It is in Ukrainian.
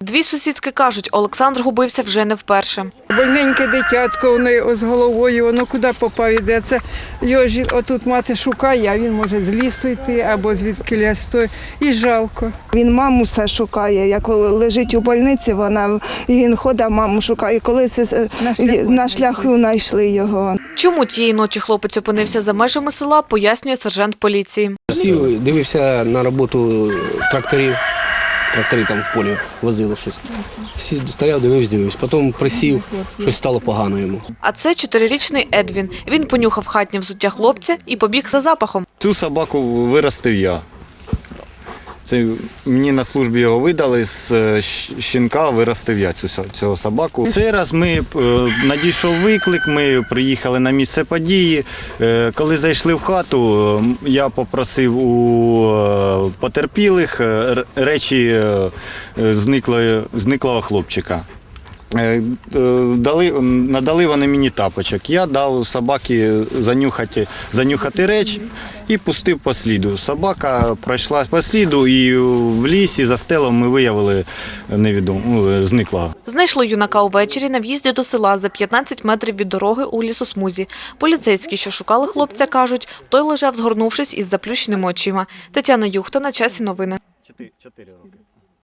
Дві сусідки кажуть, Олександр губився вже не вперше. Больненьке дитятко, воно з головою, воно куди попав іде. Це його ж отут мати шукає, а він може з лісу йти або звідки лястой. І жалко. Він маму все шукає. Як лежить у больниці, вона він ходить, маму шукає. Коли це на шляху знайшли його. Чому тієї ночі хлопець опинився за межами села, пояснює сержант поліції. Сів, дивився на роботу тракторів. Трактори там в полі возили щось. Сів, стояв, дивився, дивився. Потім присів, щось стало погано йому. А це чотирирічний Едвін. Він понюхав хатнє взуття хлопця і побіг за запахом. Цю собаку виростив я. Це мені на службі його видали, з е, щенка виростив я цю, цього собаку. Цей раз ми е, надійшов виклик, ми приїхали на місце події. Е, Коли зайшли в хату, я попросив у потерпілих речі зниклого хлопчика. Е, е, Дали, надали вони мені тапочок. Я дав собаці занюхати, занюхати реч і пустив по сліду. Собака пройшла по сліду і в лісі за стелом ми виявили невідому, ну, зниклого. Знайшли юнака увечері на в'їзді до села за 15 метрів від дороги у лісосмузі. Поліцейські, що шукали хлопця, кажуть, той лежав, згорнувшись із заплющеними очима. Тетяна Юхта на часі новини. Чотири роки.